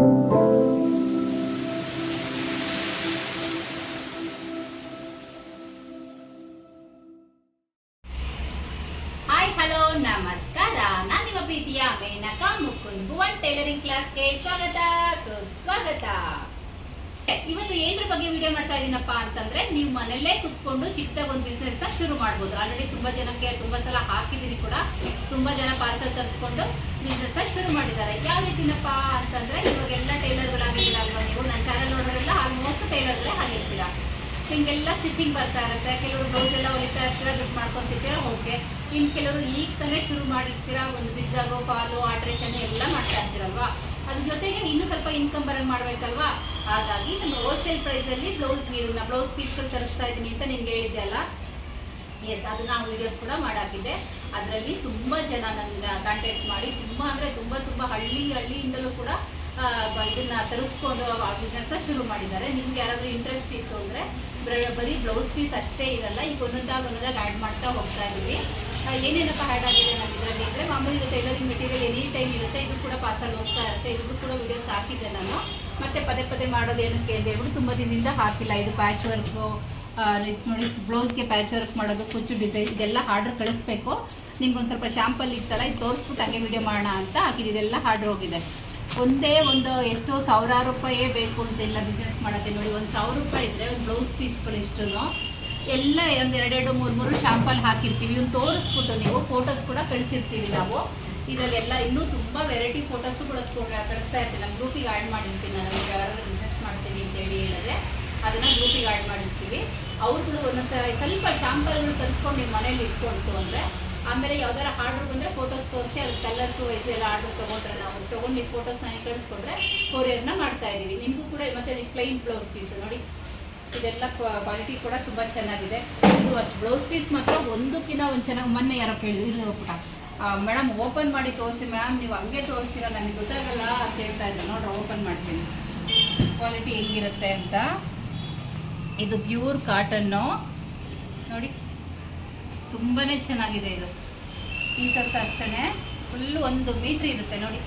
Thank you. ಇದೀನಪ್ಪ ಅಂತಂದ್ರೆ ನೀವು ಮನೆಯಲ್ಲೇ ಕುತ್ಕೊಂಡು ಚಿಕ್ಕದಾಗ ಒಂದು ನ ಶುರು ಮಾಡ್ಬೋದು. ಆಲ್ರೆಡಿ ತುಂಬಾ ಜನಕ್ಕೆ ತುಂಬಾ ಸಲ ಹಾಕಿದೀನಿ ಕೂಡ. ತುಂಬಾ ಜನ ಪಾರ್ಸಲ್ ತರಿಸ್ಕೊಂಡು ಬಿಸ್ನೆಸ್ನ ಶುರು ಮಾಡಿದ್ದಾರೆ. ಯಾವ ರೀತಿನಪ್ಪ ಅಂತಂದ್ರೆ ಇವಾಗೆಲ್ಲ ಆಗಿರ್ತೀರ ಅಲ್ವಾ ನೀವು ನನ್ನ ಚಾನಲ್ ನೋಡೋರೆಲ್ಲ ಆಲ್ಮೋಸ್ಟ್ ಟೈಲರ್ಗಳೇ ಆಗಿರ್ತೀರಾ. ನಿಮ್ಗೆಲ್ಲ ಸ್ಟಿಚಿಂಗ್ ಬರ್ತಾ ಇರುತ್ತೆ. ಕೆಲವರು ಬ್ಲೌಸ್ ಎಲ್ಲ ಹೊಲಿತಾ ಇರ್ತೀರಾ ದುಡ್ಡು ಮಾಡ್ಕೊಂತಿರ್ತೀರಾ ಓಕೆ ಇನ್ನು ಕೆಲವರು ಈಗ ತಾನೇ ಶುರು ಮಾಡಿರ್ತೀರಾ, ಒಂದು ಬಿಸಾಗೋ ಫಾಲು ಆಲ್ಟ್ರೇಷನ್ ಎಲ್ಲ ಮಾಡ್ತಾ ಇರ್ತೀರಲ್ವಾ? ಅದ್ರ ಜೊತೆಗೆ ಇನ್ನೂ ಸ್ವಲ್ಪ ಇನ್ಕಮ್ ಬರಂಗ್ ಮಾಡ್ಬೇಕಲ್ವಾ? ಹಾಗಾಗಿ ನಮ್ಮ ಹೋಲ್ಸೇಲ್ ಪ್ರೈಸಲ್ಲಿ ಬ್ಲೌಸ್ ಬ್ಲೌಸ್ ಪೀಸ್ ತರಿಸ್ತಾ ಇದ್ದೀನಿ ಅಂತ ನಿಮ್ಗೆ ಹೇಳಿದ್ದೆ ಅಲ್ಲ? ಎಸ್ ಅದು ನಾವು ವಿಡಿಯೋಸ್ ಕೂಡ ಮಾಡಾಕಿದ್ದೆ. ಅದರಲ್ಲಿ ತುಂಬ ಜನ ನನ್ನ ಕಾಂಟ್ಯಾಕ್ಟ್ ಮಾಡಿ, ತುಂಬ ಅಂದರೆ ತುಂಬ ತುಂಬ ಹಳ್ಳಿ ಹಳ್ಳಿಯಿಂದಲೂ ಕೂಡ ಇದನ್ನ ತರಿಸ್ಕೊಂಡು ಆ ಬಿಸ್ನೆಸ್ನ ಶುರು ಮಾಡಿದ್ದಾರೆ. ನಿಮ್ಗೆ ಯಾರಾದರೂ ಇಂಟ್ರೆಸ್ಟ್ ಇತ್ತು ಅಂದರೆ, ಬರೀ ಬ್ಲೌಸ್ ಪೀಸ್ ಅಷ್ಟೇ ಇರಲ್ಲ, ಈಗ ಒಂದೊಂದಾಗ ಒಂದೊಂದಾಗ ಆ್ಯಡ್ ಮಾಡ್ತಾ ಹೋಗ್ತಾ ಇದ್ದೀವಿ. ಏನೇನಪ್ಪ ಹ್ಯಾಡ್ ಆಗಿದೆ ನಮ್ಮ ಇದರಲ್ಲಿ ಅಂದರೆ ಮಾಮೂಲಿ ಟೈಲರಿಂಗ್ ಮೆಟೀರಿಯಲ್ ಎನಿ ಟೈಮ್ ಇರುತ್ತೆ, ಇದು ಕೂಡ ಪಾರ್ಸಲ್ ಹೋಗ್ತಾ ಇರುತ್ತೆ ಇದು ಕೂಡ ವಿಡಿಯೋಸ್ ಹಾಕಿದ್ದೆ ನಾನು. ಮತ್ತೆ ಪದೇ ಪದೇ ಮಾಡೋದು ಏನಕ್ಕೆ ಅಂತ ಹೇಳ್ಬಿಟ್ಟು ತುಂಬ ದಿನದಿಂದ ಹಾಕಿಲ್ಲ. ಇದು ಪ್ಯಾಚ್ ವರ್ಕು ನೋಡಿ ಬ್ಲೌಸ್ಗೆ ಪ್ಯಾಚ್ ವರ್ಕ್ ಮಾಡೋದು, ಕುಚ್ಚು ಡಿಸೈನ್ ಇದೆಲ್ಲ ಆರ್ಡ್ರ್ ಕಳಿಸ್ಬೇಕು. ನಿಮ್ಗೊಂದು ಸ್ವಲ್ಪ ಶಾಂಪಲ್ ಇತ್ತಲ್ಲ, ಇದು ತೋರಿಸ್ಬಿಟ್ಟು ಹಂಗೆ ವಿಡಿಯೋ ಮಾಡೋಣ ಅಂತ ಹಾಕಿದ್ದು ಇದೆಲ್ಲ ಆರ್ಡ್ರ್ ಹೋಗಿದೆ. ಒಂದೇ ಒಂದು ಎಷ್ಟು ಸಾವಿರಾರು ರೂಪಾಯೇ ಬೇಕು ಅಂತೆಲ್ಲ ಬಿಸ್ನೆಸ್ ಮಾಡೋಕ್ಕೆ ನೋಡಿ. ಒಂದು ಸಾವಿರ ರೂಪಾಯಿ ಇದ್ದರೆ ಒಂದು ಬ್ಲೌಸ್ ಪೀಸ್ಗಳು ಇಷ್ಟು ಎಲ್ಲ ಒಂದು ಎರಡೆರಡು, ಮೂರು ಮೂರು ಶಾಂಪಲ್ ಹಾಕಿರ್ತೀವಿ. ಇವ್ನು ತೋರಿಸ್ಬಿಟ್ಟು ನೀವು ಫೋಟೋಸ್ ಕೂಡ ಕಳಿಸಿರ್ತೀವಿ ನಾವು. ಇದರಲ್ಲೆಲ್ಲ ಇನ್ನೂ ತುಂಬ ವೆರೈಟಿ ಫೋಟೋಸು ಕೂಡ ಕಳಿಸ್ತಾ ಇರ್ತೀನಿ ನಮ್ಮ ಗ್ರೂಪಿಗೆ ಆ್ಯಡ್ ಮಾಡಿರ್ತೀನಿ ನಾನು. ಯಾರಾದ್ರೂ ಬಿಸ್ನೆಸ್ ಮಾಡ್ತೀನಿ ಅಂತೇಳಿ ಹೇಳಿದ್ರೆ ಅದನ್ನು ಗ್ರೂಪಿಗೆ ಆ್ಯಡ್ ಮಾಡಿರ್ತೀವಿ. ಕೂಡ ಒಂದೊಂದು ಸ್ವಲ್ಪ ಶಾಂಪಲ್ಗಳು ತರಿಸ್ಕೊಂಡು ನಿಮ್ಮ ಮನೇಲಿ ಇಟ್ಕೊಳ್ತು ಅಂದರೆ, ಆಮೇಲೆ ಯಾವ್ದಾರ ಆರ್ಡ್ರ್ ಬಂದರೆ ಫೋಟೋಸ್ ತೋರಿಸಿ ಅದ್ರ ಕಲರ್ಸು ವಯಸ್ಸು ಎಲ್ಲ ಆರ್ಡ್ರ್ ತೊಗೊಂಡ್ರೆ ನಾವು ತೊಗೊಂಡು ನೀವು ಫೋಟೋಸ್ ನನಗೆ ಕಳಿಸ್ಕೊಟ್ರೆ ಕೊರಿಯರ್ನ ಮಾಡ್ತಾ ಇದ್ದೀವಿ ನಿಮಗೂ ಕೂಡ ಮತ್ತೆ ಪ್ಲೈನ್ ಬ್ಲೌಸ್ ಪೀಸ್ ನೋಡಿ. ಇದೆಲ್ಲ ಕ್ವಾಲಿಟಿ ಕೂಡ ತುಂಬ ಚೆನ್ನಾಗಿದೆ. ಇದು ಅಷ್ಟು ಬ್ಲೌಸ್ ಪೀಸ್ ಮಾತ್ರ ಒಂದಕ್ಕಿಂತ ಒಂದು ಚೆನ್ನಾಗಿ ಮೊನ್ನೆ ಯಾರೋ ಕೇಳಿದ್ರು ಇದು ಪುಟ ಮೇಡಮ್ ಓಪನ್ ಮಾಡಿ ತೋರಿಸಿ ಮ್ಯಾಮ್ ನೀವು ಹಂಗೆ ತೋರಿಸ್ತೀರ ನನಗೆ ಗೊತ್ತಾಗಲ್ಲ ಅಂತ ಹೇಳ್ತಾ ಇದ್ದೀನಿ ನೋಡ್ರಿ ಓಪನ್ ಮಾಡ್ತೀನಿ. ಕ್ವಾಲಿಟಿ ಹೇಗಿರುತ್ತೆ ಅಂತ. ಇದು ಪ್ಯೂರ್ ಕಾಟನ್ನು ನೋಡಿ ತುಂಬಾ ಚೆನ್ನಾಗಿದೆ ಇದು. ಪೀಸಸ್ ಅಷ್ಟೇ ಫುಲ್ ಒಂದು ಮೀಟ್ರ್ ಇರುತ್ತೆ, ನೋಡಿ.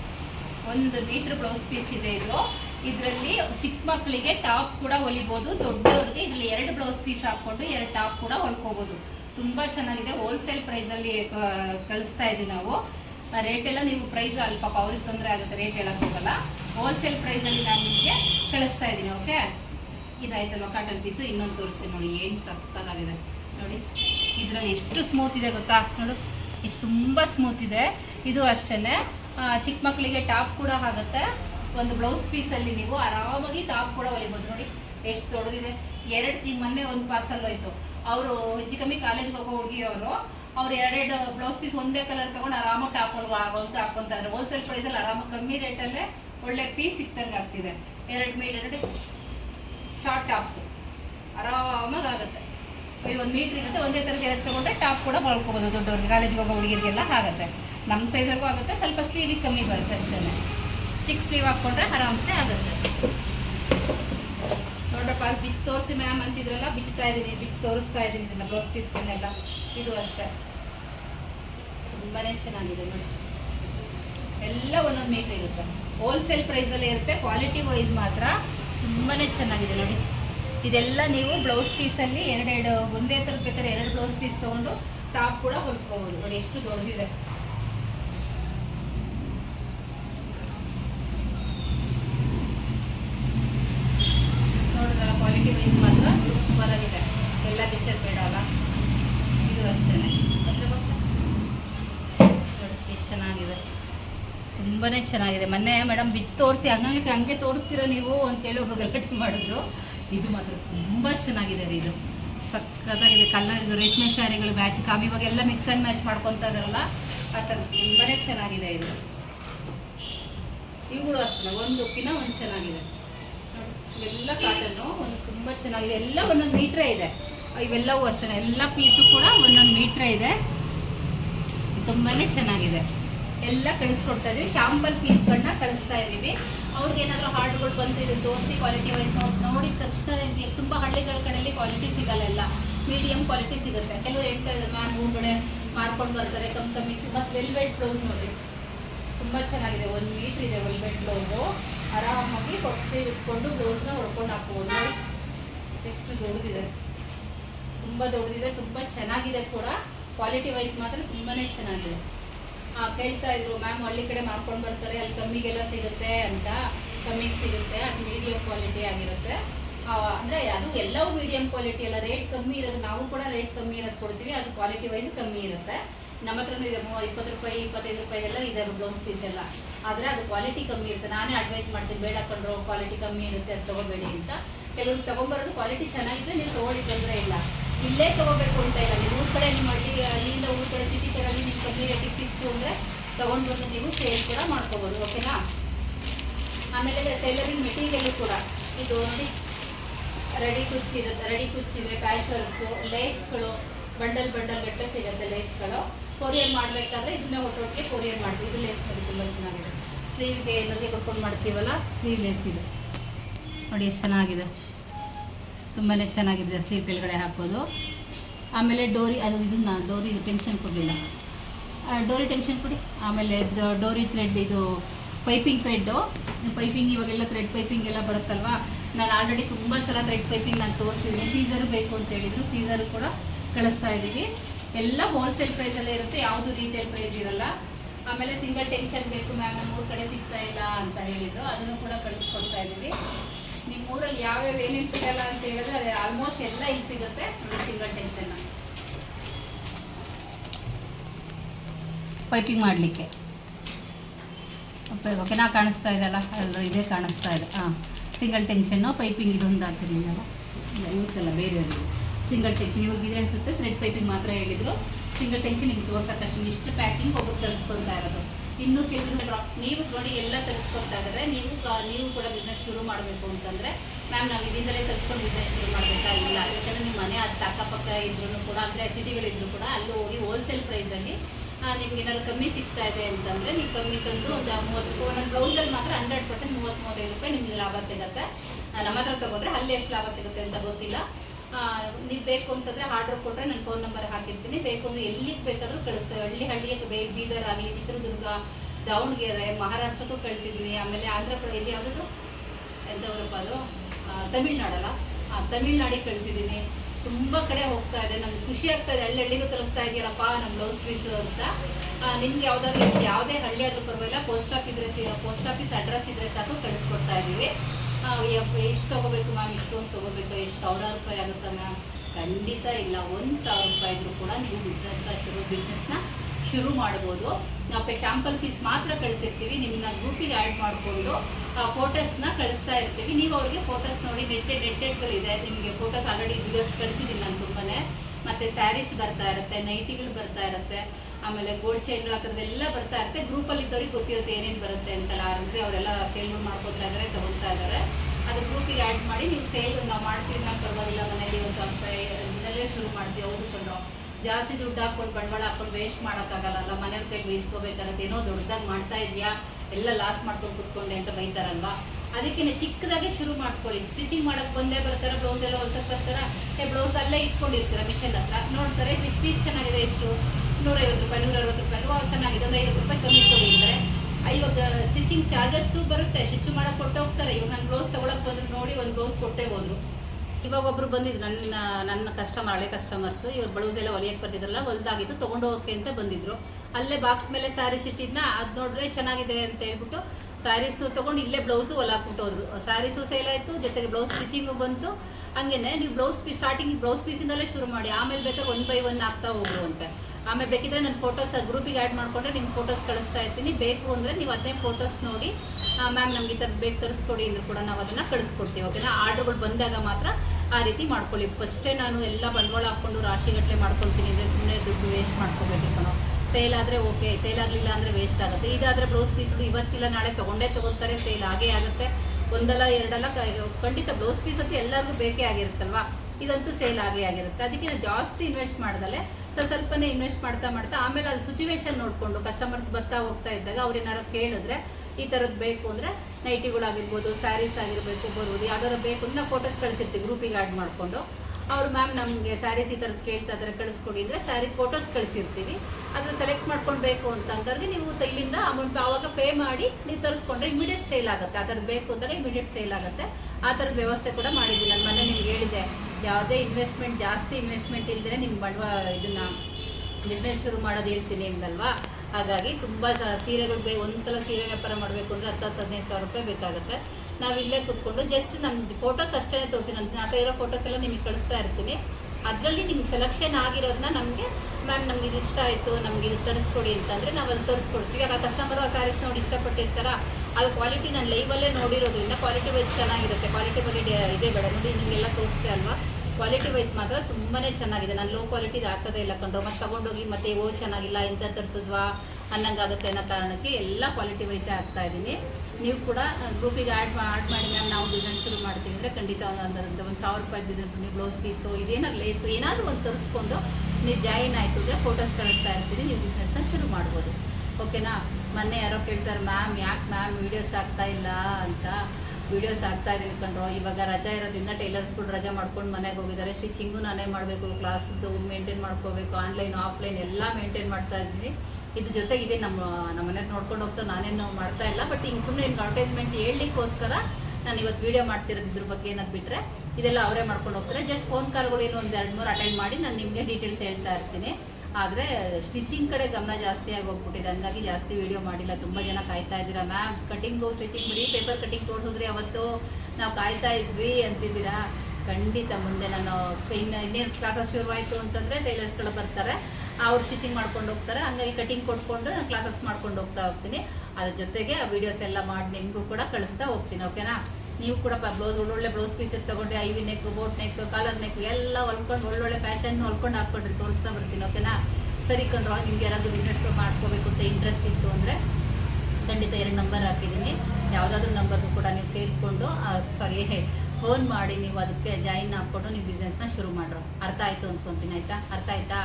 ಒಂದು ಮೀಟ್ರ್ ಬ್ಲೌಸ್ ಪೀಸ್ ಇದೆ ಇದು. ಇದರಲ್ಲಿ ಚಿಕ್ಕ ಮಕ್ಕಳಿಗೆ ಟಾಪ್ ಕೂಡ ಹೊಲಿಬೋದು, ದೊಡ್ಡವ್ರಿಗೆ ಇದರಲ್ಲಿ ಎರಡು ಬ್ಲೌಸ್ ಪೀಸ್ ಹಾಕ್ಕೊಂಡು ಎರಡು ಟಾಪ್ ಕೂಡ ಹೊಲ್ಕೋಬೋದು. ತುಂಬ ಚೆನ್ನಾಗಿದೆ. ಹೋಲ್ಸೇಲ್ ಪ್ರೈಸಲ್ಲಿ ಕಳಿಸ್ತಾ ಇದ್ದೀವಿ ನಾವು. ರೇಟ್ ಎಲ್ಲ ನೀವು ಪ್ರೈಸ್ ಅಲ್ಲಿ, ಪಾಪ ಅವ್ರಿಗೆ ತೊಂದರೆ ಆಗುತ್ತೆ ರೇಟ್ ಹೇಳಕ್ ಹೋಗಲ್ಲ. ಹೋಲ್ಸೇಲ್ ಪ್ರೈಸಲ್ಲಿ ನಾನು ನಿಮಗೆ ಕಳಿಸ್ತಾ ಇದ್ದೀನಿ ಓಕೆ ಇದಾಯ್ತಲ್ವ ಕಾಟನ್ ಪೀಸು ಇನ್ನೊಂದು ತೋರಿಸ್ತೀನಿ ನೋಡಿ, ಏನು ಸಕ್ಕತ್ತಾಗಿದೆ. ನೋಡಿ, ಇದರಲ್ಲಿ ಎಷ್ಟು ಸ್ಮೂತ್ ಇದೆ ಗೊತ್ತಾ? ನೋಡು, ಎಷ್ಟು ತುಂಬ ಸ್ಮೂತ್ ಇದೆ. ಇದು ಅಷ್ಟೇ ಚಿಕ್ಕ ಮಕ್ಕಳಿಗೆ ಟಾಪ್ ಕೂಡ ಆಗುತ್ತೆ. ಒಂದು ಬ್ಲೌಸ್ ಪೀಸಲ್ಲಿ ನೀವು ಆರಾಮಾಗಿ ಟಾಪ್ ಕೂಡ ಹೊಲಿಬೋದು. ನೋಡಿ, ಎಷ್ಟು ದೊಡ್ಡದಿದೆ. ಎರಡು ತಿಂಗ್ ಮೊನ್ನೆ ಒಂದು ಪಾರ್ಸಲ್ ಹೋಯ್ತು. ಅವರು ಹೆಚ್ಚು ಕಮ್ಮಿ ಕಾಲೇಜ್ ಹೋಗೋ ಹುಡುಗಿಯವರು, ಅವ್ರು ಎರಡೆರಡು ಬ್ಲೌಸ್ ಪೀಸ್ ಒಂದೇ ಕಲರ್ ತಗೊಂಡು ಆರಾಮಾಗಿ ಟಾಪ್ ಹೊಲ್ಕೊಂಡು ಹಾಕೊಂತಾರೆ. ಹೋಲ್ಸೇಲ್ ಪ್ರೈಸಲ್ಲಿ ಆರಾಮಾಗಿ ಕಮ್ಮಿ ರೇಟಲ್ಲೇ ಒಳ್ಳೆ ಪೀಸ್ ಸಿಕ್ತಂಗೆ ಆಗ್ತಿದೆ. ಎರಡು ಮೀಟರ್ ಶಾರ್ಟ್ ಟಾಪ್ಸ್ ಆರಾಮಾಗಿ ಆಗುತ್ತೆ. ಇದು ಒಂದು ಮೀಟ್ರ್ ಇರುತ್ತೆ, ಒಂದೇ ಥರದ ಎರಡು ತಗೊಂಡ್ರೆ ಟಾಪ್ ಕೂಡ ಹೊಳ್ಕೊಬೋದು ದೊಡ್ಡವ್ರಿಗೆ. ಕಾಲೇಜ್ ಹೋಗೋ ಹುಡುಗಿರಿಗೆಲ್ಲ ಆಗುತ್ತೆ. ನಮ್ಮ ಸೈಜರ್ಗೂ ಆಗುತ್ತೆ, ಸ್ವಲ್ಪ ಸ್ಲೀವಿಗೆ ಕಮ್ಮಿ ಬರುತ್ತೆ ಅಷ್ಟೇ ಚಿಕ್ಕ ಸ್ಲೀವ್ ಹಾಕೊಂಡ್ರೆ ಆರಾಮ್ಸೆ ಆಗುತ್ತೆ. ನೋಡ್ರಪ್ಪ ಬಿಚ್ಚು ತೋರಿಸಿ ಮ್ಯಾಮ್ ಅಂತಿದ್ರಲ್ಲ ಬಿಚ್ತಾ ಇದ್ದೀನಿ ಬಿಚ್ಚು ತೋರಿಸ್ತಾ ಇದ್ದೀನಿ ಇದನ್ನ ಬ್ಲೌಸ್ ಪೀಸ್ಗಳನ್ನೆಲ್ಲ. ಇದು ಅಷ್ಟೇ. ತುಂಬಾ ಚೆನ್ನಾಗಿದೆ ನೋಡಿ. ಎಲ್ಲ ಒಂದೊಂದು ಮೀಟರ್ ಇರುತ್ತೆ. ಹೋಲ್ಸೇಲ್ ಪ್ರೈಸಲ್ಲೇ ಇರುತ್ತೆ ಕ್ವಾಲಿಟಿ ವೈಸ್ ಮಾತ್ರ ತುಂಬಾ ಚೆನ್ನಾಗಿದೆ ನೋಡಿ. ಇದೆಲ್ಲ ನೀವು ಬ್ಲೌಸ್ ಪೀಸಲ್ಲಿ ಎರಡೆರಡು, ಒಂದೇ ಥರದ ಬೇಕಾದ್ರೆ ಎರಡು ಬ್ಲೌಸ್ ಪೀಸ್ ತೊಗೊಂಡು ಟಾಪ್ ಕೂಡ ಹೊಲ್ಕೋಬೋದು. ನೋಡಿ, ಎಷ್ಟು ದೊಡ್ಡದಿದೆ ನೋಡಿದ್ರಲ್ಲ ಕ್ವಾಲಿಟಿ ವೈಸ್ ಮಾತ್ರ ಸೂಪರ್ ಆಗಿದೆ ಎಲ್ಲ ಪಿಕ್ಚರ್ ಬೇಡ ಅಲ್ಲ ಇದು ಅಷ್ಟೇ ಹತ್ರ ಬರ್ತಾ? ನೋಡಿ ಎಷ್ಟು ಚೆನ್ನಾಗಿದೆ ತುಂಬಾ ಚೆನ್ನಾಗಿದೆ. ಮೊನ್ನೆ ಮೇಡಮ್ ಬಿತ್ತು ತೋರಿಸಿ, ಹಂಗಂಗೆ ಹಂಗೆ ತೋರಿಸ್ತೀರ ನೀವು ಅಂತೇಳಿ ಒಬ್ರು ಗಲಾಟೆ ಮಾಡಿದ್ರು. ಇದು ಮಾತ್ರ ತುಂಬ ಚೆನ್ನಾಗಿದೆ ರೀ ಇದು. ಸಕ್ಕತ್ತಾಗಿದೆ. ಕಲರ್ ಇದು ರೇಷ್ಮೆ ಸ್ಯಾರಿಗಳು ಮ್ಯಾಚ್ ಕಾಮಿ ಇವಾಗ ಎಲ್ಲ ಮಿಕ್ಸ್ ಆ್ಯಂಡ್ ಮ್ಯಾಚ್ ಮಾಡ್ಕೊತಾರಲ್ಲ ಆ ಥರ ತುಂಬಾ ಚೆನ್ನಾಗಿದೆ ಇದು. ಇವುಗಳು ಅಷ್ಟೇ ಒಂದಕ್ಕಿಂತ ಒಂದು ಚೆನ್ನಾಗಿದೆ. ಎಲ್ಲ ಕಾಟನ್ನು ಒಂದು ತುಂಬ ಚೆನ್ನಾಗಿದೆ. ಎಲ್ಲ ಒಂದೊಂದು ಮೀಟ್ರೇ ಇದೆ. ಇವೆಲ್ಲವೂ ಅಷ್ಟೇ. ಎಲ್ಲ ಪೀಸು ಕೂಡ ಒಂದೊಂದು ಮೀಟ್ರೇ ಇದೆ. ತುಂಬಾ ಚೆನ್ನಾಗಿದೆ. ಎಲ್ಲ ಕಳಿಸ್ಕೊಡ್ತಾ ಇದೀವಿ ಶಾಂಪಲ್ ಪೀಸ್ಗಳನ್ನ ಕಳಿಸ್ತಾ ಇದ್ದೀವಿ. ಅವ್ರಿಗೆ ಏನಾದರೂ ಹಾರ್ಡ್ಗಳು ಇದು ತೋರಿಸಿ ಕ್ವಾಲಿಟಿ ವೈಸ್ ನೋಡಿ, ನೋಡಿದ ತಕ್ಷಣ ತುಂಬ ಹಳ್ಳಿಗಳ ಕಡೆಯಲ್ಲಿ ಕ್ವಾಲಿಟಿ ಸಿಗಲ್ಲ ಎಲ್ಲ. ಮೀಡಿಯಮ್ ಕ್ವಾಲಿಟಿ ಸಿಗುತ್ತೆ. ಕೆಲವರು ಹೇಳ್ತಾ ಇದ್ರು, ಮ್ಯಾಮ್ ಹೂಗಡೆ ಮಾರ್ಕೊಂಡು ಬರ್ತಾರೆ, ಕಮ್ ಕಮ್ಮಿ ಮತ್ತು ವೆಲ್ವೆಟ್ ಬ್ಲೌಸ್ ನೋಡಿ ತುಂಬ ಚೆನ್ನಾಗಿದೆ. ಒಂದು ಮೀಟ್ರ್ ಇದೆ ವೆಲ್ವೆಟ್ ಬ್ಲೌಸು ಆರಾಮಾಗಿ ಸ್ಲೀವ್ ಇಟ್ಕೊಂಡು ಬ್ಲೌಸ್ನ ಹೊಡ್ಕೊಂಡು ಹಾಕ್ಬೋದು. ಎಷ್ಟು ದೊಡ್ಡದಿದೆ. ತುಂಬ ದೊಡ್ಡದಿದೆ, ತುಂಬ ಚೆನ್ನಾಗಿದೆ ಕೂಡ. ಕ್ವಾಲಿಟಿ ವೈಸ್ ಮಾತ್ರ ತುಂಬಾ ಚೆನ್ನಾಗಿದೆ. ಕೇಳ್ತಾ ಇದ್ರು, ಮ್ಯಾಮ್, ಹಳ್ಳಿ ಕಡೆ ಮಾರ್ಕೊಂಡು ಬರ್ತಾರೆ, ಅಲ್ಲಿ ಕಮ್ಮಿಗೆಲ್ಲ ಸಿಗುತ್ತೆ ಅಂತ. ಕಮ್ಮಿಗೆ ಸಿಗುತ್ತೆ, ಅದು ಮೀಡಿಯಂ ಕ್ವಾಲಿಟಿ ಆಗಿರುತ್ತೆ. ಅಂದರೆ ಅದು ಎಲ್ಲವೂ ಮೀಡಿಯಂ ಕ್ವಾಲಿಟಿ ಅಲ್ಲ. ರೇಟ್ ಕಮ್ಮಿ ಇರೋದು, ನಾವು ಕೂಡ ರೇಟ್ ಕಮ್ಮಿ ಇರೋದು ಕೊಡ್ತೀವಿ, ಅದು ಕ್ವಾಲಿಟಿ ವೈಸ್ ಕಮ್ಮಿ ಇರುತ್ತೆ. ನಮ್ಮ ಹತ್ರನೂ ಇದೆ ಇಪ್ಪತ್ತು ರೂಪಾಯಿ, ಇಪ್ಪತ್ತೈದು ರೂಪಾಯಿದೆಲ್ಲ ಇದೆ ಬ್ಲೌಸ್ ಪೀಸ್ ಎಲ್ಲ. ಆದರೆ ಅದು ಕ್ವಾಲಿಟಿ ಕಮ್ಮಿ ಇರುತ್ತೆ. ನಾನೇ ಅಡ್ವೈಸ್ ಮಾಡ್ತೀನಿ, ಬೇಡ ಕಂಡ್ರೋ ಕ್ವಾಲಿಟಿ ಕಮ್ಮಿ ಇರುತ್ತೆ, ಅದು ತಗೋಬೇಡಿ ಅಂತ. ಕೆಲವರು ತೊಗೊಂಬರೋದು ಕ್ವಾಲಿಟಿ ಚೆನ್ನಾಗಿದ್ರೆ ನೀವು ತಗೊಳ್ಳಿ, ತೊಂದರೆ ಇಲ್ಲ. ಇಲ್ಲೇ ತಗೋಬೇಕು ಅಂತ ಇಲ್ಲ. ನೀವು ಊರ ಕಡೆ ನಿಮ್ಮ ಹಳ್ಳಿ ಹಳ್ಳಿಯಿಂದ ಊರ ಕಡೆ ಸಿಟಿ ಕಡೆ ನೀವು ಕಮ್ಮಿ ರೇಟಿಗೆ ಸಿಕ್ತು ಅಂದರೆ ತಗೊಂಡು ಬಂದು ನೀವು ಸೇಲ್ ಕೂಡ ಮಾಡ್ಕೋಬೋದು ಓಕೆನಾ ಆಮೇಲೆ ಟೈಲರಿಂಗ್ ಮೆಟೀರಿಯಲ್ ಕೂಡ. ಇದು ನೋಡಿ ರೆಡಿ ಕುಚ್ಚಿ ಇರುತ್ತೆ ರೆಡಿ ಕುಚ್ಚಿದೆ ಪ್ಯಾಚ್ ವರ್ಕ್ಸು ಲೇಸ್ಗಳು ಬಂಡಲ್ ಬಂಡಲ್ ಗಟ್ಟಲೆ ಸಿಗುತ್ತೆ ಲೇಸ್ಗಳು ಕೊರಿಯರ್ ಮಾಡಬೇಕಾದ್ರೆ ಇದನ್ನ ಒಟ್ಟೊಟ್ಟಿಗೆ ಕೊರಿಯರ್ ಮಾಡ್ತೀವಿ. ಇದು ಲೇಸ್ ನೋಡಿ ತುಂಬ ಚೆನ್ನಾಗಿದೆ. ಸ್ಲೀವ್ಗೆ ಏನಾದ್ರು ಕೊಟ್ಕೊಂಡು ಮಾಡ್ತೀವಲ್ಲ, ಸ್ಲೀವ್ ಲೇಸ್ ಇದೆ. ನೋಡಿ ಎಷ್ಟು ಚೆನ್ನಾಗಿದೆ. ತುಂಬಾ ಚೆನ್ನಾಗಿದೆ ಸ್ಲೀವ್ ಕೆಳಗಡೆ ಹಾಕೋದು ಆಮೇಲೆ ಡೋರಿ, ಅದು ಇದನ್ನ ಡೋರಿ ಟೆನ್ಷನ್ ಕೊಡಲಿಲ್ಲ. ಡೋರಿ ಟೆನ್ಷನ್ ಕೊಡಿ. ಆಮೇಲೆ ಡೋರಿ ಥ್ರೆಡ್ ಇದು ಪೈಪಿಂಗ್ ಥ್ರೆಡ್ಡು ಪೈಪಿಂಗ್ ಇವಾಗೆಲ್ಲ ಥ್ರೆಡ್ ಪೈಪಿಂಗ್ ಎಲ್ಲ ಬರುತ್ತಲ್ವಾ? ನಾನು ಆಲ್ರೆಡಿ ತುಂಬ ಸಲ ಥ್ರೆಡ್ ಪೈಪಿಂಗ್ ನಾನು ತೋರಿಸಿದ್ದೀನಿ. ಸೀಸರು ಬೇಕು ಅಂತ ಹೇಳಿದರು. ಸೀಸರು ಕೂಡ ಕಳಿಸ್ತಾ ಇದ್ದೀವಿ. ಎಲ್ಲ ಹೋಲ್ಸೇಲ್ ಪ್ರೈಸಲ್ಲೇ ಇರುತ್ತೆ. ಯಾವುದು ರೀಟೇಲ್ ಪ್ರೈಸ್ ಇರಲ್ಲ. ಆಮೇಲೆ ಸಿಂಗಲ್ ಟೆನ್ಷನ್ ಬೇಕು ಮ್ಯಾಮ್ ನಮ್ಮ ಊರ ಕಡೆ ಸಿಗ್ತಾ ಇಲ್ಲ ಅಂತ ಹೇಳಿದರು. ಅದನ್ನು ಕೂಡ ಕಳಿಸ್ಕೊಡ್ತಾ ಇದ್ದೀವಿ. ನಿಮ್ಮ ಊರಲ್ಲಿ ಯಾವ್ಯಾವ ಏನೇನು ಸಿಗಲ್ಲ ಅಂತ ಹೇಳಿದ್ರೆ, ಅದೇ ಆಲ್ಮೋಸ್ಟ್ ಎಲ್ಲ ಇಲ್ಲಿ ಸಿಗುತ್ತೆ. ಸಿಂಗಲ್ ಟೆನ್ಷನ್ ಪೈಪಿಂಗ್ ಮಾಡಲಿಕ್ಕೆ. ಓಕೆನಾ ಕಾಣಿಸ್ತಾ ಇದೆಯಲ್ಲ ಅಲ್ಲ? ಇದೇ ಕಾಣಿಸ್ತಾ ಇದೆ. ಹಾಂ ಸಿಂಗಲ್ ಟೆನ್ಷನ್ನು ಪೈಪಿಂಗ್ ಇದೊಂದು ಹಾಕಿದ್ದೀನಲ್ಲ ಇಲ್ಲ ಬೇರೆ ಬೇರೆಯವ್ರಿಗೆ ಸಿಂಗಲ್ ಟೆನ್ಷನ್ ಇದೆ ಅನಿಸುತ್ತೆ ಥ್ರೆಡ್ ಪೈಪಿಂಗ್ ಮಾತ್ರ ಹೇಳಿದರು. ಸಿಂಗಲ್ ಟೆನ್ಷನ್ ನಿಮ್ಗೆ ತೋರ್ಸೋಕ್ಕಷ್ಟು. ಇಷ್ಟು ಪ್ಯಾಕಿಂಗ್ ಒಬ್ಬರು ತರಿಸ್ಕೊತಾ ಇರೋದು. ಇನ್ನೂ ಕೆಲವರು ನೀವು ನೋಡಿ ಎಲ್ಲ ತರಿಸ್ಕೊತಾ ಇದ್ದಾರೆ ನೀವು ನೀವು ಕೂಡ ಬಿಸ್ನೆಸ್ ಶುರು ಮಾಡಬೇಕು ಅಂತಂದರೆ ಮ್ಯಾಮ್ ನಾವು ಇದರಿಂದಲೇ ತರಿಸ್ಕೊಂಡು ಬಿಸ್ನೆಸ್ ಶುರು ಮಾಡಬೇಕಾ? ಇಲ್ಲ. ಯಾಕಂದರೆ ನಿಮ್ಮ ಮನೆ ಅದು ಅಕ್ಕಪಕ್ಕ ಇದ್ರೂ ಕೂಡ, ಅಂದರೆ ಸಿಟಿಗಳಿದ್ರು ಕೂಡ, ಅಲ್ಲಿ ಹೋಗಿ ಹೋಲ್ಸೇಲ್ ಪ್ರೈಸಲ್ಲಿ ನಿಮ್ಗೆ ಏನಾದ್ರು ಕಮ್ಮಿ ಸಿಗ್ತಾ ಇದೆ ಅಂತಂದರೆ ನೀವು ಕಮ್ಮಿ ತಂದು ಒಂದು ಮೂವತ್ತು ಒಂದೊಂದು ಬ್ಲೌಸಲ್ಲಿ ಮಾತ್ರ ಹಂಡ್ರೆಡ್ ಪರ್ಸೆಂಟ್ ಮೂವತ್ತು ಮೂವತ್ತೈದು ರೂಪಾಯಿ ನಿಮ್ಗೆ ಲಾಭ ಸಿಗುತ್ತೆ. ನಮ್ಮ ಹತ್ರ ತೊಗೊಂಡ್ರೆ ಅಲ್ಲಿ ಎಷ್ಟು ಲಾಭ ಸಿಗುತ್ತೆ ಅಂತ ಗೊತ್ತಿಲ್ಲ. ನೀವು ಬೇಕು ಅಂತಂದರೆ ಆರ್ಡರ್ ಕೊಟ್ಟರೆ ನಾನು ಫೋನ್ ನಂಬರ್ ಹಾಕಿರ್ತೀನಿ. ಬೇಕು ಅಂದ್ರೆ ಎಲ್ಲಿಗೆ ಬೇಕಾದರೂ ಕಳಿಸ್ತೇವೆ ಹಳ್ಳಿ ಹಳ್ಳಿಗೆ ಬೀದರ್ ಆಗಲಿ, ಚಿತ್ರದುರ್ಗ, ದಾವಣಗೆರೆ, ಮಹಾರಾಷ್ಟ್ರಕ್ಕೂ ಕಳಿಸಿದ್ದೀನಿ. ಆಮೇಲೆ ಆಂಧ್ರ ಪ್ರದೇಶ ಯಾವುದು ಎಂಥವ್ರಪ್ಪ ಅದು ತಮಿಳ್ನಾಡಲ್ಲ? ತಮಿಳ್ನಾಡಿಗೆ ಕಳಿಸಿದ್ದೀನಿ. ತುಂಬ ಕಡೆ ಹೋಗ್ತಾ ಇದೆ. ನಮ್ಗೆ ಖುಷಿ ಆಗ್ತಾ ಇದೆ. ಹಳ್ಳಿ ಹಳ್ಳಿಗೂ ತಲುಪ್ತಾ ಇದೆಯಲ್ಲಪ್ಪ ನಮ್ಮ ಬ್ಲೌಸ್ ಪೀಸು ಅಂತ. ನಿಮ್ಗೆ ಯಾವ್ದಾದ್ರು ಯಾವುದೇ ಹಳ್ಳಿ ಆದ್ರೂ ಪರವಾಗಿಲ್ಲ ಪೋಸ್ಟ್ ಆಫೀಸ್ ಇದ್ರೆ ಪೋಸ್ಟ್ ಆಫೀಸ್ ಅಡ್ರೆಸ್ ಇದ್ರೆ ಸಾಕು, ಕಳಿಸ್ಕೊಡ್ತಾ ಇದೀವಿ. ಎಷ್ಟು ತೊಗೋಬೇಕು ಮ್ಯಾಮ್ ಇಷ್ಟೊಂದು ತೊಗೋಬೇಕು? ಎಷ್ಟು ಸಾವಿರ ರೂಪಾಯಿ ಆಗುತ್ತಾ ಮ್ಯಾಮ್ ಖಂಡಿತ ಇಲ್ಲ. ಒಂದು ಸಾವಿರ ರೂಪಾಯಿ ಇದ್ರೂ ಕೂಡ ನೀವು ಬಿಸ್ನೆಸ್ ಶುರು ಬಿಸ್ನೆಸ್ನ ಶುರು ಮಾಡ್ಬೋದು ನಾವು ಶಾಂಪಲ್ ಪೀಸ್ ಮಾತ್ರ ಕಳಿಸಿರ್ತೀವಿ. ನಿಮ್ಮನ್ನ ಗ್ರೂಪಿಗೆ ಆ್ಯಡ್ ಮಾಡಿಕೊಂಡು, ಆ ಫೋಟೋಸ್ನ ಕಳಿಸ್ತಾ ಇರ್ತೀವಿ. ನೀವು ಅವ್ರಿಗೆ ಫೋಟೋಸ್ ನೋಡಿ ನೆಟ್ಟೆಡ್ ನೆಟ್ಟೆಡ್ಗಳಿದೆ ನಿಮಗೆ ಫೋಟೋಸ್ ಆಲ್ರೆಡಿ ವಿಡಿಯೋಸ್ ಕಳಿಸಿದ್ದೀನಿ ನಾನು ತುಂಬಾ ಮತ್ತು ಸ್ಯಾರೀಸ್ ಬರ್ತಾ ಇರುತ್ತೆ ನೈಟಿಗಳು ಬರ್ತಾ ಇರುತ್ತೆ. ಆಮೇಲೆ ಗೋಲ್ಡ್ ಆ ಥರದ್ದೆಲ್ಲ ಬರ್ತಾ ಇರುತ್ತೆ. ಗ್ರೂಪಲ್ಲಿ ಇದ್ದವ್ರಿಗೆ ಗೊತ್ತಿರುತ್ತೆ ಏನೇನು ಬರುತ್ತೆ ಅಂತಲ್ಲ. ಅಂದರೆ ಅವರೆಲ್ಲ ಸೇಲ್ ಮಾಡ್ಕೋತಾ ಇದ್ದಾರೆ ತಗೊಳ್ತಾ ಇದ್ದಾರೆ ಅದು ಗ್ರೂಪಿಗೆ ಆ್ಯಡ್ ಮಾಡಿ, ನೀವು ಸೇಲ್ ನಾವು ಮಾಡ್ತೀವಿ, ನಾವು ಪರವಾಗಿಲ್ಲ. ಮನೇಲಿ ಒಂದು ಸ್ವಲ್ಪ ಶುರು ಮಾಡ್ತೀವಿ. ಅವರು ಕೊಂಡ್ರು ಜಾಸ್ತಿ ದುಡ್ಡು ಹಾಕೊಂಡು ಬಂಡವಾಳ ಹಾಕೊಂಡು ವೇಸ್ಟ್ ಮಾಡೋಕ್ಕಾಗಲ್ಲ. ಮನೆಯವ್ರ ಕೈಲಿ ಬೇಯಿಸ್ಕೋಬೇಕಾಗತ್ತೆ ಏನೋ ದೊಡ್ಡದಾಗಿ ಮಾಡ್ತಾ ಇದೆಯಾ? ಎಲ್ಲ ಲಾಸ್ ಮಾಡ್ಕೊಂಡು ಕುತ್ಕೊಂಡೆ ಅಂತ ಬೈತಾರಲ್ವಾ? ಅದಕ್ಕೆ ಚಿಕ್ಕದಾಗೆ ಶುರು ಮಾಡ್ಕೊಳ್ಳಿ. ಸ್ಟಿಚಿಂಗ್ ಮಾಡೋಕ್ಕೆ ಬಂದೇ ಬರ್ತಾರೆ ಬ್ಲೌಸ್ ಎಲ್ಲ ಹೊಲ್ಸಕ್ಕೆ ಬರ್ತಾರ? ಏ ಬ್ಲೌಸ್ ಅಲ್ಲೇ ಇಟ್ಕೊಂಡಿರ್ತೀರ ಮಿಷನ್ ಹತ್ರ? ನೋಡ್ತಾರೆ ಪೀಸ್ ಪೀಸ್ ಚೆನ್ನಾಗಿದೆ ಎಷ್ಟು? ನೂರೈವತ್ತು ರೂಪಾಯಿ ನೂರ ಅರವತ್ತು ರೂಪಾಯಿ. ಅಲ್ವಾ ಚೆನ್ನಾಗಿದೆ. ಒಂದು ಐವತ್ತು ರೂಪಾಯಿ ಕಮ್ಮಿ ಕೊಡಿ ಅಂತಾರೆ. ಇವಾಗ ಸ್ಟಿಚಿಂಗ್ ಚಾರ್ಜಸ್ಸು ಬರುತ್ತೆ. ಸ್ಟಿಚ್ ಮಾಡೋಕ್ಕೆ ಕೊಟ್ಟು ಹೋಗ್ತಾರೆ ಇವಾಗ ನಾನು ಬ್ಲೌಸ್ ತೊಗೊಳಕ್ಕೆ ಬಂದ್ರು, ನೋಡಿ ಒಂದು ಬ್ಲೌಸ್ ಕೊಟ್ಟೆ ಹೋದ್ರು. ಇವಾಗ ಒಬ್ರು ಬಂದಿದ್ರು, ನನ್ನ ನನ್ನ ಕಸ್ಟಮರ್ ಹಳೆ ಕಸ್ಟಮರ್ಸ್ ಇವ್ರು ಬ್ಲೌಸ್ ಎಲ್ಲ ಹೊಲಿಯಕ್ಕೆ ಬರ್ತಿದ್ರಲ್ಲ, ಹೊಲ್ದಾಗಿತ್ತು, ತೊಗೊಂಡು ಹೋಗಕ್ಕೆ ಅಂತ ಬಂದಿದ್ರು. ಅಲ್ಲೇ ಬಾಕ್ಸ್ ಮೇಲೆ ಸ್ಯಾರೀಸ್ ಇಟ್ಟಿದ್ನ, ಅದು ನೋಡ್ರೆ ಚೆನ್ನಾಗಿದೆ ಅಂತ ಹೇಳ್ಬಿಟ್ಟು ಸ್ಯಾರೀಸ್ನು ತೊಗೊಂಡು ಇಲ್ಲೇ ಬ್ಲೌಸು ಹೊಲಾಕ್ಬಿಟ್ಟು ಹೋದ್ರು ಸ್ಯಾರೀಸು ಸೇಲ್ ಆಯಿತು, ಜೊತೆಗೆ ಬ್ಲೌಸ್ ಸ್ಟಿಚಿಂಗು ಬಂತು. ಹಂಗೇನೆ, ನೀವು ಬ್ಲೌಸ್ ಪೀಸ್ ಸ್ಟಾರ್ಟಿಂಗ್ ಬ್ಲೌಸ್ ಪೀಸಿಂದಲೇ ಶುರು ಮಾಡಿ, ಆಮೇಲೆ ಬೇಕಾದ್ರೆ ಒನ್ ಬೈ ಒನ್ ಆಗ್ತಾ ಹೋಗ್ರು ಅಂತ. ಆಮೇಲೆ ಬೇಕಿದ್ರೆ ನನ್ನ ಫೋಟೋಸ್ ಗ್ರೂಪಿಗೆ ಆ್ಯಡ್ ಮಾಡಿಕೊಂಡ್ರೆ ನಿಮ್ಮ ಫೋಟೋಸ್ ಕಳಿಸ್ತಾ ಇರ್ತೀನಿ. ಬೇಕು ಅಂದರೆ ನೀವು ಅದನ್ನೇ ಫೋಟೋಸ್ ನೋಡಿ ಮ್ಯಾಮ್ ನಮಗೆ ಈ ಥರದ್ದು ಬೇಕು ತರಿಸ್ಕೊಡಿ ಅಂದರೆ ಕೂಡ ನಾವು ಅದನ್ನು ಕಳಿಸ್ಕೊಡ್ತೀವಿ ಓಕೆನಾ ಆರ್ಡ್ರುಗಳು ಬಂದಾಗ ಮಾತ್ರ ಆ ರೀತಿ ಮಾಡ್ಕೊಳ್ಳಿ. ಫಸ್ಟೇ ನಾನು ಎಲ್ಲ ಬಂಡವಾಳ ಹಾಕ್ಕೊಂಡು ರಾಶಿಗಟ್ಟಲೆ ಮಾಡ್ಕೊಳ್ತೀನಿ ಅಂದರೆ ಸುಮ್ಮನೆ ದುಡ್ಡು ವೇಸ್ಟ್ ಮಾಡ್ಕೋಬೇಕು ಕಣೋ. ಸೇಲ್ ಆದರೆ ಓಕೆ ಸೇಲ್ ಆಗಲಿಲ್ಲ ಅಂದರೆ ವೇಸ್ಟ್ ಆಗುತ್ತೆ. ಇದಾದರೆ ಬ್ಲೌಸ್ ಪೀಸ್ಗಳು ಇವತ್ತಿಲ್ಲ, ನಾಳೆ ತೊಗೊಂಡೇ ತೊಗೊತಾರೆ ಸೇಲ್ ಆಗೇ ಆಗುತ್ತೆ. ಒಂದಲ್ಲ, ಎರಡಲ್ಲ ಖಂಡಿತ ಬ್ಲೌಸ್ ಪೀಸ್ ಅಂತ ಎಲ್ಲರಿಗೂ ಬೇಕೇ ಆಗಿರುತ್ತಲ್ವಾ? ಇದಂತೂ ಸೇಲ್ ಆಗೇ ಆಗಿರುತ್ತೆ. ಅದಕ್ಕೆ ಜಾಸ್ತಿ ಇನ್ವೆಸ್ಟ್ ಮಾಡ್ದಲೆ ಸ್ವಲ್ಪ ಸ್ವಲ್ಪನೇ ಇನ್ವೆಸ್ಟ್ ಮಾಡ್ತಾ ಮಾಡ್ತಾ ಆಮೇಲೆ ಅಲ್ಲಿ ಸಿಚುವೇಶನ್ ನೋಡಿಕೊಂಡು ಕಸ್ಟಮರ್ಸ್ ಬರ್ತಾ ಹೋಗ್ತಾ ಇದ್ದಾಗ ಅವ್ರು ಏನಾರು ಕೇಳಿದ್ರೆ ಈ ಥರದ್ದು ಬೇಕು ಅಂದರೆ ನೈಟಿಗಳಾಗಿರ್ಬೋದು ಸ್ಯಾರೀಸ್ ಆಗಿರಬೇಕು ಬರುವುದು ಯಾವ್ದಾರು ಬೇಕು ಅಂದ್ರೆ ಫೋಟೋಸ್ ಕಳಿಸಿರ್ತೀವಿ ಗ್ರೂಪಿಗೆ ಆ್ಯಡ್ ಮಾಡಿಕೊಂಡು. ಅವ್ರು ಮ್ಯಾಮ್ ನಮಗೆ ಸ್ಯಾರೀಸ್ ಈ ಥರದ್ದು ಕೇಳ್ತಾ ಇದ್ದಾರೆ ಕಳಿಸ್ಕೊಡಿ ಅಂದರೆ ಸ್ಯಾರಿ ಫೋಟೋಸ್ ಕಳಿಸಿರ್ತೀವಿ. ಅದನ್ನ ಸೆಲೆಕ್ಟ್ ಮಾಡ್ಕೊಳ್ಬೇಕು ಅಂತ ಅಂದ್ರೆ ನೀವು ಇಲ್ಲಿಂದ ಅಮೌಂಟ್ ಆವಾಗ ಪೇ ಮಾಡಿ ನೀವು ತರಿಸ್ಕೊಂಡ್ರೆ ಇಮಿಡಿಯೇಟ್ ಸೇಲ್ ಆಗುತ್ತೆ. ಆ ಥರದ್ದು ಬೇಕು ಅಂದಾಗ ಇಮಿಡಿಯೇಟ್ ಸೇಲ್ ಆಗುತ್ತೆ. ಆ ಥರದ ವ್ಯವಸ್ಥೆ ಕೂಡ ಮಾಡಿದ್ದೀನಿ ನಾನು ಮನೆ ನಿಮ್ಗೆ ಹೇಳಿದೆ ಯಾವುದೇ ಇನ್ವೆಸ್ಟ್ಮೆಂಟ್ ಜಾಸ್ತಿ ಇನ್ವೆಸ್ಟ್ಮೆಂಟ್ ಇಲ್ಲದೇ ನಿಮ್ಮ ಬಂಡವಾಳ ಇದನ್ನ ಬಿಸ್ನೆಸ್ ಶುರು ಮಾಡೋದು ಹೇಳ್ತೀನಿ ಅಂದಲ್ವಾ? ಹಾಗಾಗಿ ತುಂಬ ಸೀರೆಗಳು ಬೇ ಒಂದ್ಸಲ ಸೀರೆ ವ್ಯಾಪಾರ ಮಾಡಬೇಕು ಅಂದರೆ ಹತ್ತು ಹತ್ತು ಹದಿನೈದು ಸಾವಿರ ರೂಪಾಯಿ ಬೇಕಾಗುತ್ತೆ. ನಾವು ಇಲ್ಲೇ ಕೂತ್ಕೊಂಡು ಜಸ್ಟ್ ನಮ್ಮ ಫೋಟೋಸ್ ಅಷ್ಟೇ ತೋರಿಸಿ. ನನ್ನ ಹತ್ರ ಇರೋ ಫೋಟೋಸ್ ಎಲ್ಲ ನಿಮಗೆ ಕಳಿಸ್ತಾ ಇರ್ತೀನಿ. ಅದರಲ್ಲಿ ನಿಮ್ಗೆ ಸೆಲೆಕ್ಷನ್ ಆಗಿರೋದನ್ನ ನಮಗೆ ಮ್ಯಾಮ್ ನಮ್ಗೆ ಇದು ಇಷ್ಟ ಆಯಿತು, ನಮ್ಗೆ ಇದು ತರಿಸ್ಕೊಡಿ ಅಂತಂದರೆ ನಾವು ಅಲ್ಲಿ ತರಿಸ್ಕೊಡ್ತೀವಿ. ಆಗ ಕಸ್ಟಮರು ಆ ಸ್ಯಾರೀಸ್ ನೋಡಿ ಇಷ್ಟಪಟ್ಟಿರ್ತಾರ, ಅದು ಕ್ವಾಲಿಟಿ ನಾನು ಲೈವಲ್ಲೇ ನೋಡಿರೋದ್ರಿಂದ ಕ್ವಾಲಿಟಿ ವೈಸ್ ಚೆನ್ನಾಗಿರುತ್ತೆ. ಕ್ವಾಲಿಟಿ ಬಗ್ಗೆ ಇದೇ ಬೇಡ. ನೋಡಿ, ನಿಮಗೆಲ್ಲ ತೋರಿಸ್ತೆ ಅಲ್ವಾ? ಕ್ವಾಲಿಟಿ ವೈಸ್ ಮಾತ್ರ ತುಂಬಾ ಚೆನ್ನಾಗಿದೆ. ನಾನು ಲೋ ಕ್ವಾಲಿಟಿದು ಆಗ್ತದೆ ಇಲ್ಲ ಕಂಡ್ರು ಮತ್ತೆ ತೊಗೊಂಡೋಗಿ ಮತ್ತೆ, ಓ, ಚೆನ್ನಾಗಿಲ್ಲ ಇಂಥ ತರಿಸಿದ್ವಾ ಅನ್ನಂಗಾಗುತ್ತೆ ಅನ್ನೋ ಕಾರಣಕ್ಕೆ ಎಲ್ಲ ಕ್ವಾಲಿಟಿ ವೈಸೇ ಆಗ್ತಾ ಇದ್ದೀನಿ. ನೀವು ಕೂಡ ಗ್ರೂಪಿಗೆ ಆ್ಯಡ್ ಆ್ಯಡ್ ಮಾಡಿ ಮ್ಯಾಮ್ ನಾವು ಡಿಸೈನ್ ಶುರು ಮಾಡ್ತೀವಿ ಅಂದರೆ ಖಂಡಿತ ಒಂದು ಒಂದು ಸಾವಿರ ರೂಪಾಯಿ ಡಿಸೈನ್ ಬ್ಲೌಸ್ ಪೀಸು ಇದೇನಾದ್ರು ಲೇಸು ಏನಾದರೂ ಒಂದು ತರಿಸ್ಕೊಂಡು ನೀವು ಜಾಯಿನ್ ಆಯಿತು ಅಂದರೆ ಫೋಟೋಸ್ ಕಳಿಸ್ತಾ ಇರ್ತೀನಿ ನೀವು ಬಿಸ್ನೆಸ್ನ ಶುರು ಮಾಡ್ಬೋದು. ಓಕೆನಾ ಮೊನ್ನೆ ಯಾರೋ ಕೇಳ್ತಾರೆ ಮ್ಯಾಮ್ ಯಾಕೆ ಮ್ಯಾಮ್ ವೀಡಿಯೋಸ್ ಆಗ್ತಾ ಇಲ್ಲ? ಅಂತ. ವೀಡಿಯೋಸ್ ಆಗ್ತಾ ಇದ್ದೀನಿ ಕಂಡ್ರು ಇವಾಗ ರಜಾ ಇರೋದ್ರಿಂದ ಟೈಲರ್ಸ್ಗಳು ರಜಾ ಮಾಡ್ಕೊಂಡು ಮನೆಗೆ ಹೋಗಿದ್ದಾರೆ. ಸ್ಟಿಚಿಂಗು ನಾನೇ ಮಾಡಬೇಕು ಕ್ಲಾಸದ್ದು ಮೇಂಟೈನ್ ಮಾಡ್ಕೋಬೇಕು ಆನ್ಲೈನ್ ಆಫ್ಲೈನ್ ಎಲ್ಲ ಮೇಂಟೈನ್ ಮಾಡ್ತಾ ಇದ್ದೀನಿ. ಇದ್ರ ಜೊತೆಗೆ ಇದೆ ನಮ್ಮ ನಮ್ಮ ಮನೆಗೆ ನೋಡ್ಕೊಂಡು ಹೋಗ್ತಾ ನಾನೇನು ಮಾಡ್ತಾ ಇಲ್ಲ ಬಟ್ ಹಿಂಗೆ ಸುಮ್ಮನೆ ಅಡ್ವರ್ಟೈಸ್ಮೆಂಟ್ ಹೇಳ್ಲಿಕ್ಕೋಸ್ಕರ ನಾನು ಇವತ್ತು ವೀಡಿಯೋ ಮಾಡ್ತಿರೋದು ಇದ್ರ ಬಗ್ಗೆ ಏನಾದ್ರು ಬಿಟ್ಟರೆ ಇದೆಲ್ಲ ಅವರೇ ಮಾಡ್ಕೊಂಡು ಹೋಗ್ತಾರೆ. ಜಸ್ಟ್ ಫೋನ್ ಕಾಲ್ಗಳು ಏನು ಒಂದು ಎರಡು ಮೂರು ಅಟೆಂಡ್ ಮಾಡಿ ನಾನು ನಿಮಗೆ ಡೀಟೇಲ್ಸ್ ಹೇಳ್ತಾ ಇರ್ತೀನಿ. ಆದರೆ ಸ್ಟಿಚಿಂಗ್ ಕಡೆ ಗಮನ ಜಾಸ್ತಿ ಆಗಿ ಹೋಗ್ಬಿಟ್ಟಿದೆ. ಹಂಗಾಗಿ ಜಾಸ್ತಿ ವೀಡಿಯೋ ಮಾಡಿಲ್ಲ. ತುಂಬ ಜನ ಕಾಯ್ತಾ ಇದ್ದೀರಾ? ಮ್ಯಾಮ್ ಕಟಿಂಗು ಸ್ಟಿಚಿಂಗ್ ಬರೀ ಪೇಪರ್ ಕಟಿಂಗ್ ತೋರಿಸಿದ್ರೆ ಅವತ್ತು ನಾವು ಕಾಯ್ತಾ ಇದ್ವಿ ಅಂತಿದ್ದೀರಾ? ಖಂಡಿತ ಮುಂದೆ ನಾನು, ಇನ್ನು ಇನ್ನೇನು ಕ್ಲಾಸಸ್ ಶುರುವಾಯಿತು ಅಂತಂದರೆ ಟೈಲರ್ಸ್ಗಳು ಬರ್ತಾರೆ. ಅವ್ರು ಸ್ಟಿಚಿಂಗ್ ಮಾಡ್ಕೊಂಡು ಹೋಗ್ತಾರೆ. ಹಂಗಾಗಿ ಕಟಿಂಗ್ ಕೊಟ್ಕೊಂಡು ನಾನು ಕ್ಲಾಸಸ್ ಮಾಡ್ಕೊಂಡು ಹೋಗ್ತಾ ಹೋಗ್ತೀನಿ. ಅದ್ರ ಜೊತೆಗೆ ಆ ವಿಡಿಯೋಸ್ ಎಲ್ಲ ಮಾಡಿ ನಿಮಗೂ ಕೂಡ ಕಳಿಸ್ತಾ ಹೋಗ್ತೀನಿ ಓಕೆನಾ ನೀವು ಕೂಡ ಬ್ಲೌಸ್ ಒಳ್ಳೊಳ್ಳೆ ಬ್ಲೌಸ್ ಪೀಸ್ ತಗೊಂಡ್ರೆ ಐವಿ neck boat neck collar neck ಎಲ್ಲ ಹೊಲ್ಕೊಂಡು, ಒಳ್ಳೊಳ್ಳೆ ಫ್ಯಾಷನ್ ಹೊಲ್ಕೊಂಡು ಹಾಕ್ಕೊಂಡ್ರಿ ತೋರಿಸ್ತಾ ಬರ್ತೀನಿ ಓಕೆನಾ ಸರಿ ಕಂಡ್ರು ನಿಮ್ಗೆ ಯಾರಾದರೂ ಬಿಸ್ನೆಸ್ ಮಾಡ್ಕೋಬೇಕು ಅಂತ ಇಂಟ್ರೆಸ್ಟ್ ಇತ್ತು ಅಂದರೆ ಖಂಡಿತ ಎರಡು ನಂಬರ್ ಹಾಕಿದ್ದೀನಿ. ಯಾವುದಾದ್ರೂ ನಂಬರ್ಗೂ ಕೂಡ ನೀವು ಸೇರಿಕೊಂಡು ಸಾರಿ ಫೋನ್ ಮಾಡಿ ನೀವು ಅದಕ್ಕೆ ಜಾಯಿನ್ ಹಾಕ್ಕೊಂಡು ನೀವು ಬಿಸ್ನೆಸ್ನ ಶುರು ಮಾಡ್ರು. ಅರ್ಥ ಆಯಿತು ಅಂದ್ಕೊತೀನಿ, ಆಯಿತಾ? ಅರ್ಥ ಆಯ್ತಾ?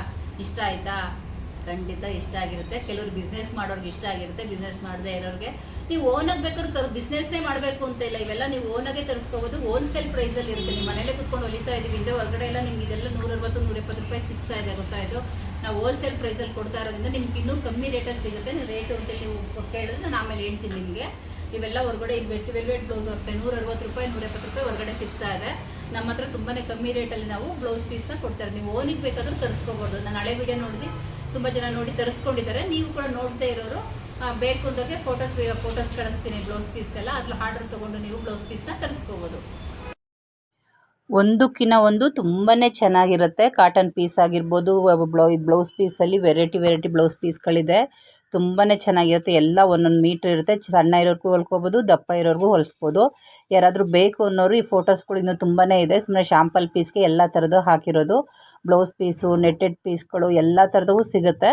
ಇಷ್ಟ ಆಯಿತಾ? ಖಂಡಿತ ಇಷ್ಟ ಆಗಿರುತ್ತೆ. ಕೆಲವರು ಬಿಸ್ನೆಸ್ ಮಾಡೋರ್ಗೆ ಇಷ್ಟ ಆಗಿರುತ್ತೆ. ಬಿಸ್ನೆಸ್ ಮಾಡದೇ ಇರೋರಿಗೆ. ನೀವು ಓನಾಗಿ ಬೇಕಾದ್ರೆ ಬಿಸ್ನೆಸ್ಸೇ ಮಾಡಬೇಕು ಅಂತ ಇಲ್ಲ. ಇವೆಲ್ಲ ನೀವು ಓನಾಗೆ ತರಿಸ್ಕೋಬೋದು. ಹೋಲ್ಸೇಲ್ ಪ್ರೈಸಲ್ಲಿ ಇರುತ್ತೆ. ನಿಮ್ಮ ಮನೇಲೆ ಕುತ್ಕೊಂಡು ಹೊಲಿತಾ ಇದೀವಿ ಹಿಂದೆ ಹೊರಗಡೆ ಎಲ್ಲ ನಿಮ್ಗೆ ಇದೆಲ್ಲ ನೂರೈವತ್ತು ನೂರೆಪ್ಪತ್ತು ರೂಪಾಯಿ ಸಿಗ್ತಾ ಇದೆ ಗೊತ್ತಾಯ್ತು ನಾವು ಹೋಲ್ಸೇಲ್ ಪ್ರೈಸಲ್ಲಿ ಕೊಡ್ತಾ ಇರೋದ್ರಿಂದ ನಿಮ್ಗೆ ಇನ್ನೂ ಕಮ್ಮಿ ರೇಟಲ್ಲಿ ಸಿಗುತ್ತೆ. ರೇಟು ಅಂತೇಳಿ ನೀವು ಕೇಳಿದ್ರೆ ನಾನು ಆಮೇಲೆ ಹೇಳ್ತೀನಿ ನಿಮಗೆ. ಇವೆಲ್ಲ ಹೊರಗಡೆ ಈಗ ವೆಟ್ ವೆಲ್ವೆಟ್ ಬ್ಲೌಸ್ ಅಷ್ಟೇ ನೂರ ಅರವತ್ತು ರೂಪಾಯಿ ನೂರ ಎಪ್ಪತ್ತು ರೂಪಾಯಿ ಹೊರಗಡೆ ಸಿಗ್ತಾ ಇದೆ. ನಮ್ಮ ಹತ್ರ ತುಂಬಾ ಕಮ್ಮಿ ರೇಟಲ್ಲಿ ನಾವು ಬ್ಲೌಸ್ ಪೀಸ್ನ ಕೊಡ್ತಾರೆ. ನೀವು ಓನಿಗೆ ಬೇಕಾದ್ರೂ ತರಿಸ್ಕೋಬೋದು. ನಾನು ಹಳೆ ವಿಡಿಯೋ ನೋಡಿ ತುಂಬ ಜನ ನೋಡಿ ತರಿಸ್ಕೊಂಡಿದ್ದಾರೆ. ನೀವು ಕೂಡ ನೋಡದೇ ಇರೋರು ಬೇಕು ಅಂದಾಗೆ ಫೋಟೋಸ್ ಫೋಟೋಸ್ ಕಳಿಸ್ತೀನಿ ಬ್ಲೌಸ್ ಪೀಸ್ಗೆಲ್ಲ ಅದ್ರ ಆರ್ಡರ್ ತೊಗೊಂಡು ನೀವು ಬ್ಲೌಸ್ ಪೀಸ್ನ ತರಿಸ್ಕೋಬೋದು. ಒಂದಕ್ಕಿಂತ ಒಂದು ತುಂಬಾ ಚೆನ್ನಾಗಿರುತ್ತೆ. ಕಾಟನ್ ಪೀಸ್ ಆಗಿರ್ಬೋದು ಬ್ಲೌ ಬ್ಲೌಸ್ ಪೀಸಲ್ಲಿ ವೆರೈಟಿ ವೆರೈಟಿ ಬ್ಲೌಸ್ ಪೀಸ್ಗಳಿದೆ ತುಂಬಾ ಚೆನ್ನಾಗಿರುತ್ತೆ. ಎಲ್ಲ ಒಂದೊಂದು ಮೀಟ್ರ್ ಇರುತ್ತೆ. ಸಣ್ಣ ಇರೋರ್ಗೂ ಹೊಲ್ಕೋಬೋದು, ದಪ್ಪ ಇರೋರ್ಗೂ ಹೊಲಿಸ್ಬೋದು. ಯಾರಾದರೂ ಬೇಕು ಅನ್ನೋರು ಈ ಫೋಟೋಸ್ಗಳು ಇನ್ನೂ ತುಂಬಾ ಇದೆ. ಸುಮ್ಮನೆ ಶಾಂಪಲ್ ಪೀಸ್ಗೆ ಎಲ್ಲ ಥರದ್ದು ಹಾಕಿರೋದು. ಬ್ಲೌಸ್ ಪೀಸು, ನೆಟ್ಟೆಡ್ ಪೀಸ್ಗಳು ಎಲ್ಲ ಥರದವು ಸಿಗುತ್ತೆ.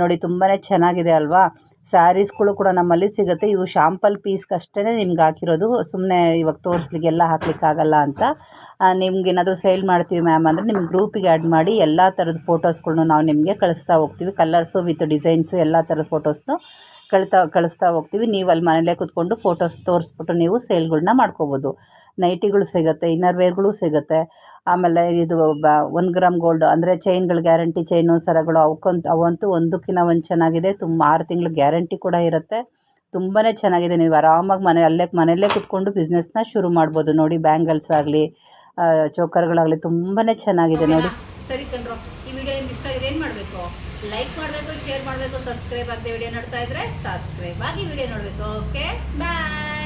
ನೋಡಿ ತುಂಬಾ ಚೆನ್ನಾಗಿದೆ ಅಲ್ವಾ? ಸ್ಯಾರೀಸ್ಗಳು ಕೂಡ ನಮ್ಮಲ್ಲಿ ಸಿಗುತ್ತೆ. ಇವು ಶಾಂಪಲ್ ಪೀಸ್ಗಷ್ಟೇ ನಿಮ್ಗೆ ಹಾಕಿರೋದು. ಸುಮ್ಮನೆ ಇವಾಗ ತೋರಿಸ್ಲಿಕ್ಕೆ ಎಲ್ಲ ಹಾಕ್ಲಿಕ್ಕಾಗಲ್ಲ ಅಂತ. ನಿಮ್ಗೆ ಏನಾದರೂ ಸೇಲ್ ಮಾಡ್ತೀವಿ ಮ್ಯಾಮ್ ಅಂದರೆ ನಿಮ್ಮ ಗ್ರೂಪಿಗೆ ಆ್ಯಡ್ ಮಾಡಿ ಎಲ್ಲ ಥರದ ಫೋಟೋಸ್ಗಳ್ನು ನಾವು ನಿಮಗೆ ಕಳಿಸ್ತಾ ಹೋಗ್ತೀವಿ. ಕಲರ್ಸು ವಿತ್ ಡಿಸೈನ್ಸು ಎಲ್ಲ ಥರದ ಫೋಟೋಸ್ನು ಕಳಿತಾ, ಕಳಿಸ್ತಾ ಹೋಗ್ತೀವಿ. ನೀವು ಅಲ್ಲಿ ಮನೇಲೇ ಕೂತ್ಕೊಂಡು ಫೋಟೋಸ್ ತೋರಿಸ್ಬಿಟ್ಟು ನೀವು ಸೇಲ್ಗಳನ್ನ ಮಾಡ್ಕೋಬೋದು. ನೈಟಿಗಳು ಸಿಗುತ್ತೆ ಇನ್ನರ್ ವೇರ್ಗಳು ಸಿಗುತ್ತೆ. ಆಮೇಲೆ ಇದು ಬ ಒನ್ ಗ್ರಾಮ್ ಗೋಲ್ಡ್ ಅಂದರೆ ಚೈನ್ಗಳು ಗ್ಯಾರಂಟಿ ಚೈನು ಸರಗಳು ಅವಕ್ಕಂತ, ಅವಂತೂ ಒಂದಕ್ಕಿಂತ ಒಂದು ಚೆನ್ನಾಗಿದೆ. ತುಂಬ, ಆರು ತಿಂಗಳು ಗ್ಯಾರಂಟಿ ಕೂಡ ಇರುತ್ತೆ. ತುಂಬಾ ಚೆನ್ನಾಗಿದೆ. ನೀವು ಆರಾಮಾಗಿ ಮನೆ, ಅಲ್ಲೇ, ಮನೆಯಲ್ಲೇ ಕುತ್ಕೊಂಡು ಬಿಸ್ನೆಸ್ನ ಶುರು ಮಾಡ್ಬೋದು. ನೋಡಿ ಬ್ಯಾಂಗಲ್ಸ್ ಆಗಲಿ ಚೋಕರ್ಗಳಾಗಲಿ ತುಂಬಾ ಚೆನ್ನಾಗಿದೆ ನೋಡಿ. ಸರಿ ಕಣ್ರು, ಈ ವಿಡಿಯೋ ನಿಮ್ಗೆ ಇಷ್ಟ ಏನು ಮಾಡಬೇಕು? ಲೈಕ್ ಮಾಡಬೇಕು ಸಬ್ಸ್ಕ್ರೈಬ್ ಆಗದೆ ವಿಡಿಯೋ ನೋಡ್ತಾ ಇದ್ರೆ ಸಬ್ಸ್ಕ್ರೈಬ್ ಆಗಿ ವಿಡಿಯೋ ನೋಡ್ಬೇಕು. Okay bye